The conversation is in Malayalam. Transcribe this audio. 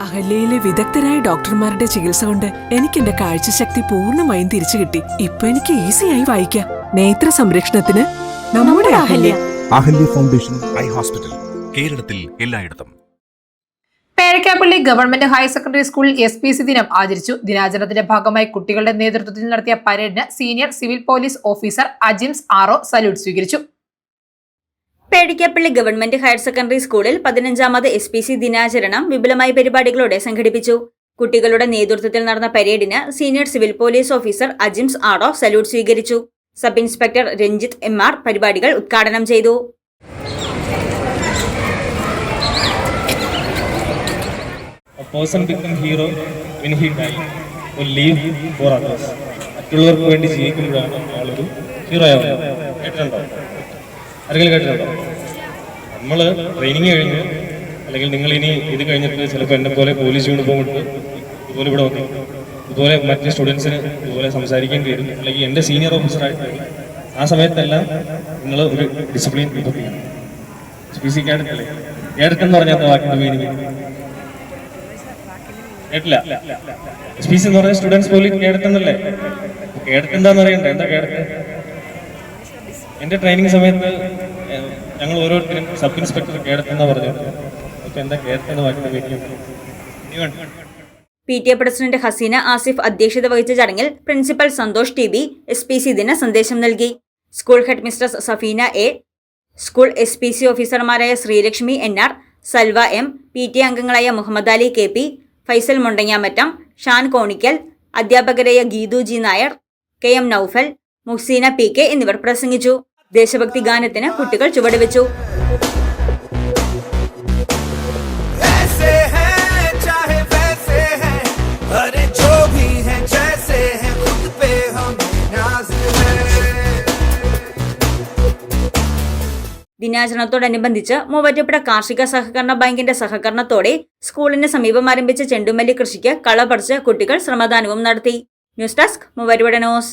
അഹല്യയിലെ വിദഗ്ധരായ ഡോക്ടർമാരുടെ ചികിത്സ കൊണ്ട് എനിക്ക് എന്റെ കാഴ്ചശക്തി പൂർണമായും തിരിച്ചു കിട്ടി. ഇപ്പൊ എനിക്ക് ഈസിയായി വായിക്കാം. നേത്ര സംരക്ഷണത്തിന് നമ്മുടെ Ahalya. Ahalya. Foundation eye hospital കേരളത്തിൽ എല്ലായിടത്തും. Perakkapally government higher secondary school S P C ദിനം ആചരിച്ചു. ദിനാചരണത്തിന്റെ ഭാഗമായി കുട്ടികളുടെ നേതൃത്വത്തിൽ നടത്തിയ പരേഡിന് senior civil police officer Ajims ആറോ സല്യൂട്ട് സ്വീകരിച്ചു. പേടിക്കാപ്പള്ളി ഗവൺമെന്റ് ഹയർ സെക്കൻഡറി സ്കൂളിൽ പതിനഞ്ചാമത് എസ് പി സി ദിനാചരണം വിപുലമായ പരിപാടികളോടെ സംഘടിപ്പിച്ചു. കുട്ടികളുടെ നേതൃത്വത്തിൽ നടന്ന പരേഡിന് senior civil police officer Ajims ആഡോ salute സ്വീകരിച്ചു. Sub inspector Ranjith M R പരിപാടികൾ ഉദ്ഘാടനം ചെയ്തു. Others. മറ്റുള്ളവർക്ക് വേണ്ടി ജീവിക്കുമ്പോഴാണ് ആളൊരു ഹീറോ ആവുന്നത് കേട്ടിട്ടുണ്ടോ? ആരെങ്കിലും കേട്ടിട്ടുണ്ടോ? നമ്മൾ ട്രെയിനിങ് കഴിഞ്ഞ് അല്ലെങ്കിൽ നിങ്ങൾ ഇനി ഇത് കഴിഞ്ഞിട്ട് ചിലപ്പോൾ എന്നെ പോലെ പോലീസ് യൂണിഫോം ഇട്ട് ഇതുപോലെ ഇവിടെ വന്നു ഇതുപോലെ മറ്റ് സ്റ്റുഡൻസിന് ഇതുപോലെ സംസാരിക്കേണ്ടി വരും അല്ലെങ്കിൽ എന്റെ സീനിയർ ഓഫീസറായിട്ട് ആ സമയത്തെല്ലാം നിങ്ങൾ ഒരു ഡിസിപ്ലിൻ പി സി കേഡറ്റ് എന്ന് പറഞ്ഞാൽ വാക്കിന്റെ മീനിങ് കേട്ടില്ല. സ്പീസ് എന്ന് പറഞ്ഞ സ്റ്റുഡൻസ് പോലും കേടത്തുന്നല്ലേ കേടത്ത് അറിയണ്ടേ? എന്താ കേടത്ത് എന്റെ ട്രെയിനിങ് സമയത്ത് ഞങ്ങൾ ഓരോരുത്തരും സബ് ഇൻസ്പെക്ടർ കേടത്തെന്നാ പറഞ്ഞു എന്താ കേടത്തെന്ന് P T A president Haseena Asif അധ്യക്ഷത വഹിച്ച ചടങ്ങിൽ principal Santhosh T B S P C ദിന സന്ദേശം നൽകി. School head mistress Safeena A school S P C ഓഫീസർമാരായ Sreelakshmi N R Salva M P T അംഗങ്ങളായ Muhammad Ali K P Faisal Mundangamattam Shan conical അധ്യാപകരായ Geethu G Nair K M Naufal Muhsina P K എന്നിവർ പ്രസംഗിച്ചു. ദേശഭക്തി ഗാനത്തിന് കുട്ടികൾ ചുവടുവെച്ചു. ദിനാചരണത്തോടനുബന്ധിച്ച് മൂവാറ്റുപുഴ കാർഷിക സഹകരണ ബാങ്കിന്റെ സഹകരണത്തോടെ സ്കൂളിന് സമീപം ആരംഭിച്ച ചെണ്ടുമല്ലി കൃഷിക്ക് കള പറിച്ച് കുട്ടികൾ ശ്രമദാനവും നടത്തി. News desk Muvattupuzha news.